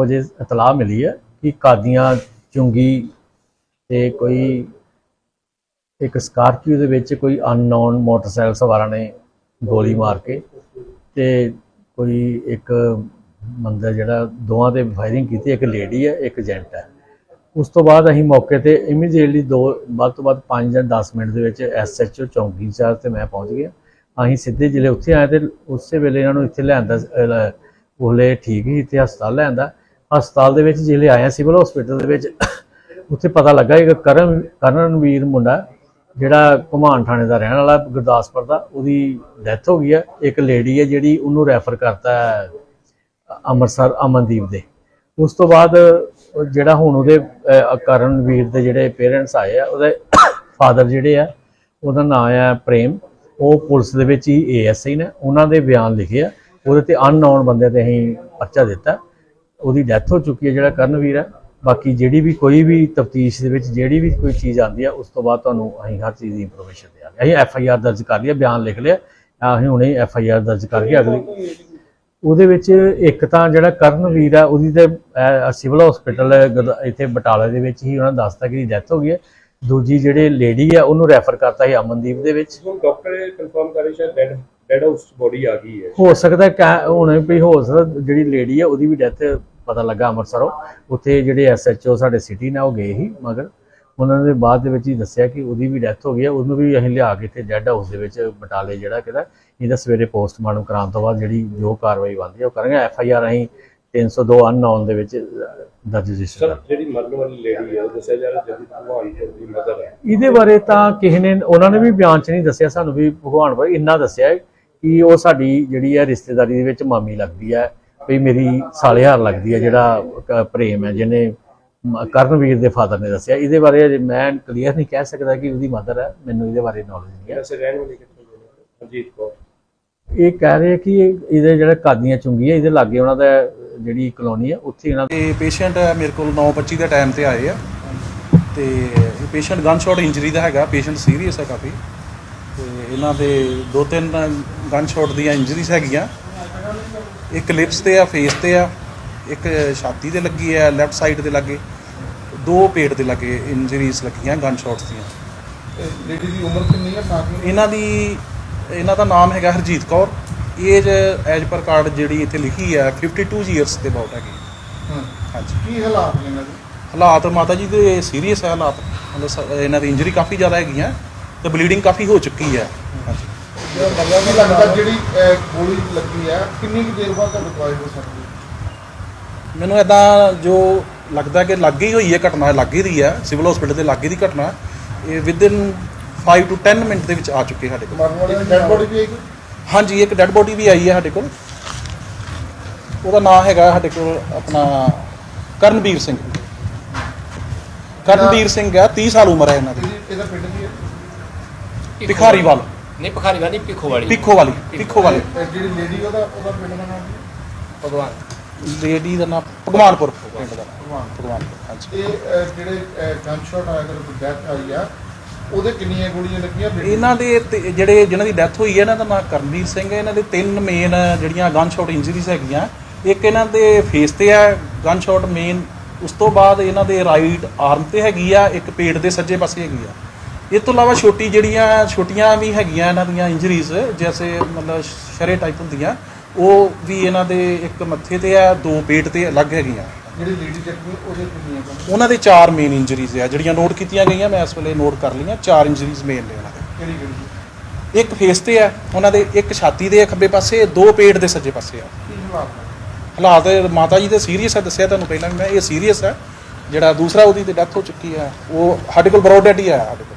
ਵਜੇ ਇਤਲਾਹ ਮਿਲੀ ਹੈ ਕਿ ਕਾਦੀਆਂ ਚੁੰਗੀ ਤੇ ਕੋਈ ਇੱਕ ਸਕਾਰਪੀਓ ਦੇ ਵਿੱਚ ਕੋਈ ਅਨਨੋਨ ਮੋਟਰਸਾਈਕਲ ਸਵਾਰਾਂ ਨੇ ਗੋਲੀ ਮਾਰ ਕੇ ਤੇ ਕੋਈ ਇੱਕ ਬੰਦਾ ਜਿਹੜਾ ਦੋਵਾਂ ਤੇ ਫਾਇਰਿੰਗ ਕੀਤੀ, ਇੱਕ ਲੇਡੀ ਹੈ, ਇੱਕ ਜੈਂਟ ਹੈ। ਉਸ ਤੋਂ ਬਾਅਦ ਅਸੀਂ ਮੌਕੇ ਤੇ ਇਮੀਡੀਏਟਲੀ ਦੋ, ਵੱਧ ਤੋਂ ਵੱਧ 5 ਜਾਂ 10 ਮਿੰਟ ਦੇ ਵਿੱਚ ਐਸਐਚਓ ਚੌਂਕੀ ਇੰਚਾਰਜ ਤੇ ਮੈਂ ਪਹੁੰਚ ਗਿਆ। ਅਸੀਂ ਸਿੱਧੇ ਜ਼ਿਲ੍ਹੇ ਉੱਥੇ ਆਏ ਤੇ ਉਸੇ ਵੇਲੇ ਇਹਨਾਂ ਨੂੰ ਇੱਥੇ ਲਿਆਂਦਾ ਉਹਲੇ ਠੀਕ ਹੀ ਇੱਥੇ ਹਸਪਤਾਲ ਲਿਆਂਦਾ। ਹਸਪਤਾਲ ਦੇ ਵਿੱਚ ਜਿਹੜੇ ਆਏ ਸਿਵਲ ਹਸਪੀਟਲ ਦੇ ਵਿੱਚ, ਉੱਥੇ ਪਤਾ ਲੱਗਾ ਕਿ ਕਰਨ, ਕਰਨਵੀਰ ਮੁੰਡਾ, ਜਿਹੜਾ ਘੁਮਾਣ ਥਾਣੇ ਦਾ ਰਹਿਣ ਵਾਲਾ ਗੁਰਦਾਸਪੁਰ ਦਾ, ਉਹਦੀ ਡੈਥ ਹੋ ਗਈ ਹੈ ਇੱਕ ਲੇਡੀ ਹੈ ਜਿਹੜੀ ਉਹਨੂੰ ਰੈਫਰ ਕਰਤਾ ਅੰਮ੍ਰਿਤਸਰ ਅਮਨਦੀਪ ਦੇ। ਉਸ ਤੋਂ ਬਾਅਦ ਜਿਹੜਾ ਹੁਣ ਉਹਦੇ ਕਰਨਵੀਰ ਦੇ ਜਿਹੜੇ ਪੇਰੈਂਟਸ ਆਏ ਆ, ਉਹਦੇ ਫਾਦਰ ਜਿਹੜੇ ਆ, ਉਹਦਾ ਨਾਮ ਆ ਪ੍ਰੇਮ। ਉਹ ਪੁਲਿਸ ਦੇ ਵਿੱਚ ਹੀ ਏਐਸਆਈ ਨੇ, ਉਹਨਾਂ ਦੇ ਬਿਆਨ ਲਿਖੇ ਆ। ਉਹਦੇ ਤੇ ਅਨਨੋਨ ਬੰਦੇ ਤੇ ਅਸੀਂ ਪਰਚਾ ਦਿੱਤਾ। ਉਹਦੀ ਡੈਥ ਹੋ ਚੁੱਕੀ ਹੈ ਜਿਹੜਾ ਕਰਨਵੀਰ ਹੈ। ਬਾਕੀ ਜਿਹੜੀ ਵੀ ਕੋਈ ਵੀ ਤਫਤੀਸ਼ ਦੇ ਵਿੱਚ ਜਿਹੜੀ ਵੀ ਕੋਈ ਚੀਜ਼ ਆਉਂਦੀ ਆ ਉਸ ਤੋਂ ਬਾਅਦ ਤੁਹਾਨੂੰ ਅਸੀਂ ਹਰ ਚੀਜ਼ ਦੀ ਇਨਫੋਰਮੇਸ਼ਨ ਦਿਆਂਗੇ। ਅਸੀਂ ਐਫ ਆਈ ਆਰ ਦਰਜ ਕਰ ਲਿਆ ਬਿਆਨ ਲਿਖ ਲਿਆ। ਅਸੀਂ ਹੁਣੇ ਐਫ ਆਈ ਆਰ ਦਰਜ ਕਰਕੇ ਅਗਲੀ। ਉਹਦੇ ਵਿੱਚ ਇੱਕ ਤਾਂ ਜਿਹੜਾ ਕਰਨਵੀਰ ਆ ਉਹਦੀ ਤੇ ਸਿਵਲ ਹਸਪੀਟਲ ਇੱਥੇ ਬਟਾਲਾ ਦੇ ਵਿੱਚ ਹੀ ਉਹਨਾਂ ਦੱਸਤਾ ਕਿ ਡੈਥ ਹੋ ਗਈ ਹੈ। ਦੂਜੀ ਜਿਹੜੇ ਲੇਡੀ ਆ ਉਹਨੂੰ ਰੈਫਰ ਕਰਤਾ ਸੀ ਅਮਨਦੀਪ ਦੇ ਵਿੱਚ। ਹੁਣ ਡਾਕਟਰ ਕਨਫਰਮ ਕਰੇ ਸ਼ਾਇਦ ਡੈਡ ਡੈਡ ਹਾਊਸ ਬੋਡੀ ਆ ਗਈ ਹੈ। ਹੋ ਸਕਦਾ ਕਿ ਹੁਣ ਵੀ ਹੋ ਸਕਦਾ ਜਿਹੜੀ ਲੇਡੀ ਆ ਉਹਦੀ ਵੀ ਡੈਥ ਪਤਾ ਲੱਗਾ ਅੰਮ੍ਰਿਤਸਰੋਂ। ਉੱਥੇ ਜਿਹੜੇ ਐਸਐਚਓ ਸਾਡੇ ਸਿਟੀ ਨੇ ਉਹ ਗਏ ਸੀ ਮਗਰ ਉਹਨਾਂ ਨੇ ਬਾਅਦ ਦੇ ਵਿੱਚ ਹੀ ਦੱਸਿਆ ਕਿ ਉਹਦੀ ਵੀ ਡੈਥ ਹੋ ਗਈ ਹੈ ਉਹਨੂੰ ਵੀ ਅਸੀਂ ਲਿਆ ਕੇ ਇੱਥੇ ਡੈੱਡ ਹਾਊਸ ਦੇ ਵਿੱਚ ਬਟਾਲੇ ਜਿਹੜਾ ਕਿਹਦਾ ਇਹਦਾ ਸਵੇਰੇ ਪੋਸਟਮਾਰਟਮ ਕਰਾਉਣ ਤੋਂ ਬਾਅਦ ਜਿਹੜੀ ਜੋ ਕਾਰਵਾਈ ਬਣਦੀ ਹੈ ਉਹ ਕਰਾਂਗੇ ਐਫ ਆਈ ਆਰ ਅਸੀਂ 302 ਅਨਨੋਨ ਦੇ ਵਿੱਚ ਦਰਜ ਰਜਿਸਟਰ ਸਰ ਜਿਹੜੀ ਮਰਨ ਵਾਲੀ ਲੇਡੀ ਹੈ ਉਹ ਦੱਸਿਆ ਜਾ ਰਿਹਾ ਜਦੀ ਭਗਵਾਨਪੁਰ ਦੀ ਮਦਰ ਹੈ ਇਹਦੇ ਬਾਰੇ ਤਾਂ ਕਿਸੇ ਨੇ ਉਹਨਾਂ ਨੇ ਵੀ ਬਿਆਨ 'ਚ ਨਹੀਂ ਦੱਸਿਆ ਸਾਨੂੰ ਵੀ ਭਗਵਾਨ ਭਾਈ ਇੰਨਾ ਦੱਸਿਆ ਕਿ ਉਹ ਸਾਡੀ ਜਿਹੜੀ ਹੈ ਰਿਸ਼ਤੇਦਾਰੀ ਦੇ ਵਿੱਚ ਮਾਮੀ ਲੱਗਦੀ ਹੈ। ਵੀ ਮੇਰੀ ਸਾਲੇਹਾਰ ਲੱਗਦੀ ਹੈ ਜਿਹੜਾ ਪ੍ਰੇਮ ਹੈ ਜਿਹਨੇ ਕਰਨਵੀਰ ਦੇ ਫਾਦਰ ਨੇ ਦੱਸਿਆ। ਇਹਦੇ ਬਾਰੇ ਅਜੇ ਮੈਂ ਕਲੀਅਰ ਨਹੀਂ ਕਹਿ ਸਕਦਾ ਕਿ ਉਹਦੀ ਮਦਰ ਹੈ ਮੈਨੂੰ ਇਹਦੇ ਬਾਰੇ ਨੌਲੇਜ ਨਹੀਂ ਹੈ। ਵੈਸੇ ਰਹਿਣ ਵਾਲੀ ਕਿੱਥੋਂ ਦੀ ਹੈ? ਅਜੀਤ ਕੌਰ। ਇਹ ਕਹਿ ਰਹੇ ਕਿ ਇਹ- ਇਹਦੇ ਜਿਹੜੇ ਕਾਦੀਆਂ ਚੁੰਗੀ ਹੈ ਇਹਦੇ ਲਾਗੇ ਉਹਨਾਂ ਦਾ ਜਿਹੜੀ ਕਲੋਨੀ ਹੈ ਉੱਥੇ ਇਹਨਾਂ ਇਹ ਪੇਸ਼ੈਂਟ ਮੇਰੇ ਕੋਲ 9:25 ਦੇ ਟਾਈਮ ਤੇ ਆਏ ਆ। ਤੇ ਇਹ ਪੇਸ਼ੈਂਟ ਗਨ ਸ਼ਾਟ ਇੰਜਰੀ ਦਾ ਹੈਗਾ ਪੇਸ਼ੈਂਟ ਸੀਰੀਅਸ ਹੈ ਕਾਫੀ। ਤੇ ਇਹਨਾਂ ਦੇ ਦੋ ਤਿੰਨ ਗਨ ਸ਼ਾਟ ਦੀਆਂ ਇੰਜਰੀਜ਼ ਹੈਗੀਆਂ। ਇੱਕ ਲਿਪਸ ਤੇ ਆ ਫੇਸ ਤੇ ਆ ਇੱਕ ਛਾਤੀ ਤੇ ਲੱਗੀ ਹੈ ਲੈਫਟ ਸਾਈਡ ਤੇ ਲੱਗੇ ਦੋ ਪੇਟ ਦੇ ਲੱਗੇ ਇੰਜਰੀਜ਼ ਲੱਗੀਆਂ ਗਨ ਸ਼ਾਟਸ ਦੀਆਂ। ਲੇਡੀ ਦੀ ਉਮਰ ਕਿੰਨੀ ਹੈ ਸਾਥ ਵਿੱਚ ਇਹਨਾਂ ਦੀ ਇਹਨਾਂ ਦਾ ਨਾਮ ਹੈਗਾ Harjeet Kaur. Age as per card ਜਿਹੜੀ ਇੱਥੇ ਲਿਖੀ ਹੈ 52 ਇਅਰਸ ਦੇ ਅਬਾਊਟ ਹੈਗੀ। ਹਾਂ। ਹਾਂਜੀ। ਕੀ ਹਾਲਾਤ ਨੇ ਇਹਨਾਂ ਦੇ? ਹਾਲਾਤ ਮਾਤਾ ਜੀ ਦੇ ਸੀਰੀਅਸ ਹੈ ਹਾਲਾਤ। ਮਤਲਬ ਇਹਨਾਂ ਦੀ ਇੰਜਰੀ ਕਾਫੀ ਜ਼ਿਆਦਾ ਹੈਗੀਆਂ ਤੇ ਬਲੀਡਿੰਗ ਕਾਫੀ ਹੋ ਚੁੱਕੀ ਹੈ ਹਾਂਜੀ। ਕੀ ਲੱਗਦਾ ਜਿਹੜੀ ਅਹ, ਗੋਲੀ ਲੱਗੀ ਹੈ ਕਿੰਨੀ ਕੁ ਦੇਰ ਬਾਅਦ ਤੱਕ ਦਵਾਈ ਹੋ ਸਕਦੀ ਹੈ? ਮੈਨੂੰ ਇਦਾਂ ਜੋ ਲੱਗਦਾ ਕਿ ਲੱਗ ਹੀ ਹੋਈ ਹੈ ਘਟਨਾ ਲੱਗ ਹੀ ਰਹੀ ਹੈ ਸਿਵਲ ਹਸਪੀਟਲ ਦੇ ਲਾਗੇ ਦੀ ਘਟਨਾ ਇਹ ਵਿਦਿਨ 5 ਟੂ 10 ਮਿੰਟ ਦੇ ਵਿੱਚ ਆ ਚੁੱਕੇ ਸਾਡੇ ਕੋਲ। ਮਰਨ ਵਾਲੇ ਦੀ ਡੈਡ ਬੋਡੀ ਵੀ ਆਏਗੀ ਹਾਂਜੀ ਇੱਕ ਡੈੱਡ ਬੋਡੀ ਵੀ ਆਈ ਹੈ ਸਾਡੇ ਕੋਲ। ਉਹਦਾ ਨਾਮ ਹੈਗਾ ਸਾਡੇ ਕੋਲ ਆਪਣਾ ਕਰਨਵੀਰ ਸਿੰਘ। ਕਰਨਵੀਰ ਸਿੰਘ ਹੈ 30 ਸਾਲ ਉਮਰ ਹੈ ਇਹਨਾਂ ਦੀ। ਇਹਦੀ ਇਹਦਾ ਪਿੰਡ ਕੀ ਹੈ? ਭਿਖਾਰੀਵਾਲ। ਨਹੀਂ ਭਖਾਰੀ ਵਾਲੀ ਪਿੱਖੋ ਵਾਲੀ। ਪਿੱਖੋ ਵਾਲੀ ਪਿੱਖੋ ਵਾਲੀ। ਜਿਹੜੀ ਲੇਡੀ ਉਹਦਾ ਉਹਦਾ ਪਿੰਡ ਦਾ ਨਾਮ ਭਗਵਾਨ। ਲੇਡੀ ਦਾ ਨਾਮ ਭਗਵਾਨਪੁਰ। ਪਿੰਡ ਦਾ। ਭਗਵਾਨ। ਭਗਵਾਨਪੁਰ ਹਾਂਜੀ। ਇਹ ਅਹ, ਜਿਹੜੇ ਗਨ ਸ਼ਾਟ ਆਇਆ ਕਰ ਡੈਥ ਆਈ ਆ ਉਹਦੇ ਕਿੰਨੀਆਂ ਗੋਲੀਆਂ ਲੱਗੀਆਂ? ਬੇਟੀ ਇਹਨਾਂ ਦੇ ਤੇ ਜਿਹੜੇ ਜਿਨ੍ਹਾਂ ਦੀ ਡੈਥ ਹੋਈ ਹੈ ਇਹਨਾਂ ਦਾ ਨਾਮ ਕਰਨਵੀਰ ਸਿੰਘ ਹੈ ਇਹਨਾਂ ਦੇ ਤਿੰਨ ਮੇਨ ਜਿਹੜੀਆਂ ਗਨ ਸ਼ਾਟ ਇੰਜਰੀਜ਼ ਹੈਗੀਆਂ ਇੱਕ ਇਹਨਾਂ ਦੇ ਫੇਸ ਤੇ ਹੈ ਗਨ ਸ਼ਾਟ ਮੇਨ ਉਸ ਤੋਂ ਬਾਅਦ ਇਹਨਾਂ ਦੇ ਰਾਈਟ ਆਰਮ ਤੇ ਹੈਗੀ ਆ ਇੱਕ ਪੇਟ ਦੇ ਸੱਜੇ ਪਾਸੇ ਹੈਗੀ ਆ। ਇਹ ਤੋਂ ਇਲਾਵਾ ਛੋਟੀ ਜਿਹੜੀਆਂ ਛੋਟੀਆਂ ਵੀ ਹੈਗੀਆਂ ਇਹਨਾਂ ਦੀਆਂ ਇੰਜਰੀਜ਼ ਜੈਸੇ ਮਤਲਬ ਸ਼ਰੇ ਟਾਈਪ ਹੁੰਦੀਆਂ ਉਹ ਵੀ ਇਹਨਾਂ ਦੇ ਇੱਕ ਮੱਥੇ ਤੇ ਆ ਦੋ ਪੇਟ ਤੇ ਅਲੱਗ ਹੈਗੀਆਂ। ਜਿਹੜੀ ਲੇਡੀ ਜ਼ਖਮੀ ਉਹਦੇ ਕਿੰਨੀਆਂ? ਉਹਨਾਂ ਦੇ ਚਾਰ ਮੇਨ ਇੰਜਰੀਜ਼ ਆ ਜਿਹੜੀਆਂ ਨੋਟ ਕੀਤੀਆਂ ਗਈਆਂ ਮੈਂ ਇਸ ਵੇਲੇ ਨੋਟ ਕਰ ਲਈਆਂ ਚਾਰ ਇੰਜਰੀਜ਼ ਮੇਨ ਨੇ ਉਹਨਾਂ ਦੇ। ਕਿਹੜੀ ਕਿਹੜੀ ਇੱਕ ਫੇਸ ਤੇ ਆ ਉਹਨਾਂ ਦੇ ਇੱਕ ਛਾਤੀ ਦੇ ਖੱਬੇ ਪਾਸੇ ਦੋ ਪੇਟ ਦੇ ਸੱਜੇ ਪਾਸੇ ਆ। ਹਾਲਾਤ ਮਾਤਾ ਜੀ ਦੇ ਸੀਰੀਅਸ ਹੈ ਦੱਸਿਆ ਤੁਹਾਨੂੰ ਪਹਿਲਾਂ ਵੀ ਮੈਂ ਇਹ ਸੀਰੀਅਸ ਹੈ ਜਿਹੜਾ ਦੂਸਰਾ ਉਹਦੀ ਤੇ ਡੈਥ ਹੋ ਚੁੱਕੀ ਹੈ ਉਹ ਸਾਡੇ ਕੋਲ ਬਰੋਡ ਡੈਡ ਹੀ ਆਇਆ ਸਾਡੇ ਕੋਲ।